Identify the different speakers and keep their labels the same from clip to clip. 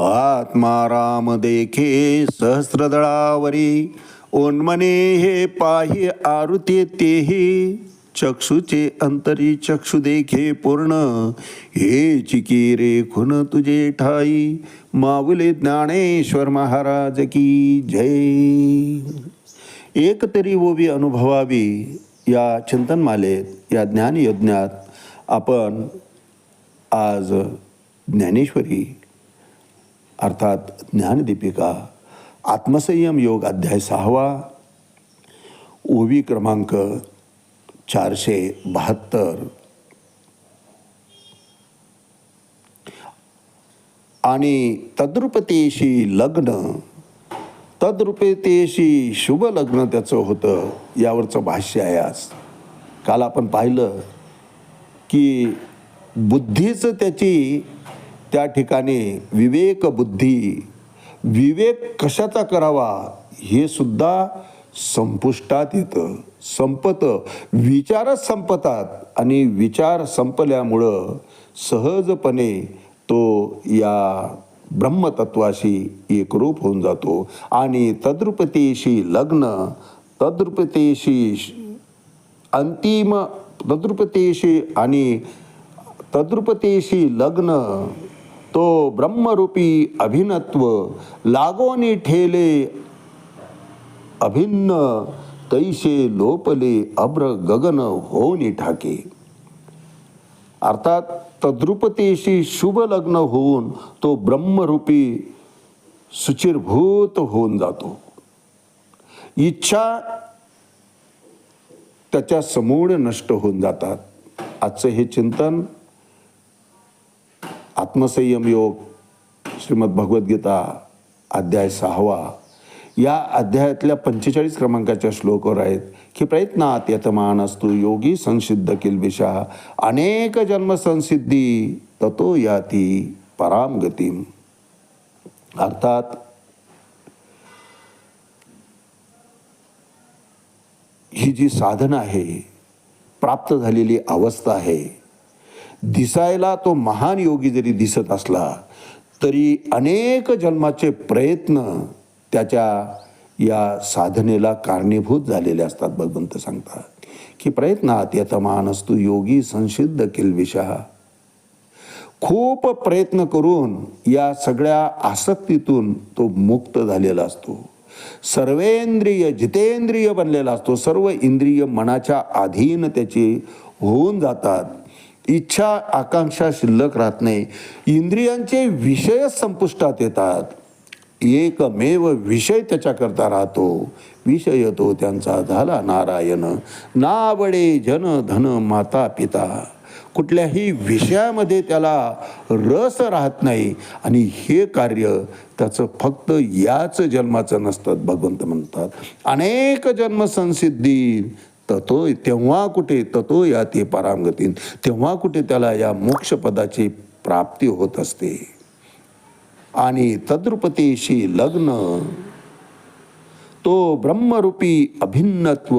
Speaker 1: आत्माराम देखे सहस्रदळावरी. ओन्मने हे पाहि आरुते तेही. चक्षुचे अंतरी चक्षु देखे पूर्ण. हे चिकी रे खुन तुझे ठाई. माऊले ज्ञानेश्वर महाराज की जय. एक तरी ओवी अनुभवावी या चिंतनमालेत या ज्ञानयज्ञात आपण आज ज्ञानेश्वरी अर्थात ज्ञानदीपिका आत्मसंयम योग अध्याय सहावा ओवी क्रमांक चारशे बहात्तर. आणि तद्रुपतेशी लग्न तद्रुपतेशी शुभ लग्न त्याचं होतं यावरचं भाष्य आहे आज. काल आपण पाहिलं की बुद्धीचं त्याची त्या ठिकाणी विवेक बुद्धी विवेक कशाचा करावा हे सुद्धा संपुष्टात येतं. संपतं विचारच संपतात आणि विचार संपल्यामुळं सहजपणे तो या ब्रह्मतत्वाशी एकरूप होऊन जातो. आणि तद्रुपतेशी लग्न तद्रुपतेशी अंतिम तद्रुपतेशी आणि तद्रुपतेशी लग्न तो ब्रह्मरूपी अभिनत्व लागोनी ठेले अभिन्न तैसे लोपले अभ्र गगन होऊन ठाके. अर्थात तद्रुपतीशी शुभ लग्न होऊन तो ब्रह्मरूपी सुचिरभूत होऊन जातो. इच्छा त्याच्या समूळ नष्ट होऊन जातात. आजचं हे चिंतन आत्मसंयम योग श्रीमद भगवद्गीता अध्याय सहावा. या अध्यायातल्या पंचेचाळीस क्रमांकाच्या श्लोकावर आहेत की प्रयत्नात यतमान असतो योगी संसिद्ध किलबिषा अनेक जन्म संसिद्धी ततो याती पराम गतीम. अर्थात ही जी साधना आहे प्राप्त झालेली अवस्था आहे दिसायला तो महान योगी जरी दिसत असला तरी अनेक जन्माचे प्रयत्न त्याच्या या साधनेला कारणीभूत झालेले असतात भगवंत सांगतात. की प्रयत्नात यतमान असतो योगी संसिद्ध किलविषा. खूप प्रयत्न करून या सगळ्या आसक्तीतून तो मुक्त झालेला असतो. सर्वेंद्रिय जितेंद्रिय बनलेला असतो. सर्व इंद्रिय मनाच्या अधीन त्याची होऊन जातात. इच्छा आकांक्षा शिल्लक राहत नाही. इंद्रियांचे विषय संपुष्टात येतात. एकमेव विषय त्याच्याकरता राहतो. विषय तो त्यांचा झाला नारायण. नावडे जन धन माता पिता. कुठल्याही विषयामध्ये त्याला रस राहत नाही. आणि हे कार्य त्याचं फक्त याच जन्माचं नसतं भगवंत म्हणतात. अनेक जन्मसंसिद्धी ततो तेव्हा कुठे ततो या ते परांगतीन. तेव्हा कुठे त्याला या मोक्षपदाची प्राप्ती होत असते. आणि तद्रुपतीशी लग्न तो ब्रह्मरूपी अभिन्नत्व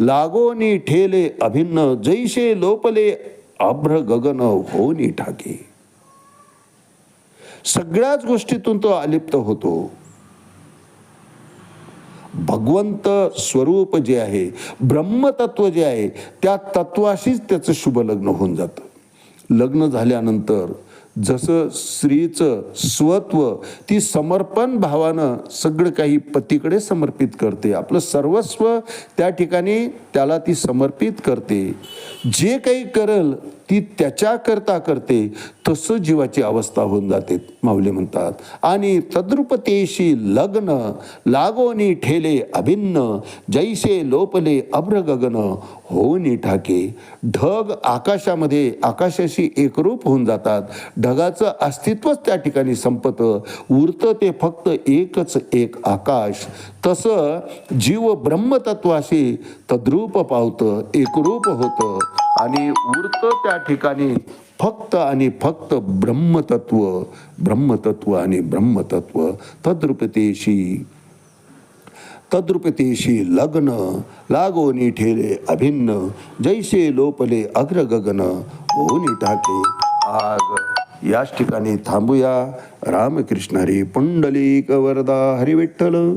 Speaker 1: लागोनी ठेले अभिन्न जैसे लोपले अभ्र गगन होनी ठाके. सगळ्याच गोष्टीतून तो अलिप्त होतो. भगवंत स्वरूप जे आहे ब्रह्मतत्व जे आहे त्या तत्वाशीच त्याचं शुभ लग्न होऊन जातं. लग्न झाल्यानंतर जसं स्त्रीचं स्वत्व ती समर्पण भावानं सगळं काही पतीकडे समर्पित करते. आपलं सर्वस्व त्या ठिकाणी त्याला ती समर्पित करते. जे काही करल ती त्याच्याकरता करते तसं जीवाची अवस्था होऊन जाते माऊली म्हणतात. आणि तद्रुपतेशी लग्न लागोनी ठेले अभिन्न जैसे लोपले अभ्रगगन गगन ठाके. ढग आकाशामध्ये आकाशाशी एकरूप होऊन जातात. ढगाचं अस्तित्वच त्या ठिकाणी संपतं उरतं ते फक्त एकच एक आकाश. तसं जीव ब्रह्मतत्वाशी तद्रूप पावतं एकरूप होतं. आणि उरतं त्या ठिकाणी फक्त आणि फक्त ब्रह्मतत्व ब्रह्मतत्व आणि ब्रह्मतत्व. तद्रुपतेशी तद्रुपतेशी लग्न लागोनी ठेले अभिन्न जैसे लोपले अग्रगगन होनी टाके आग. याच ठिकाणी थांबूया. रामकृष्ण हरी पुंडलिक वरदा हरिविठ्ठल.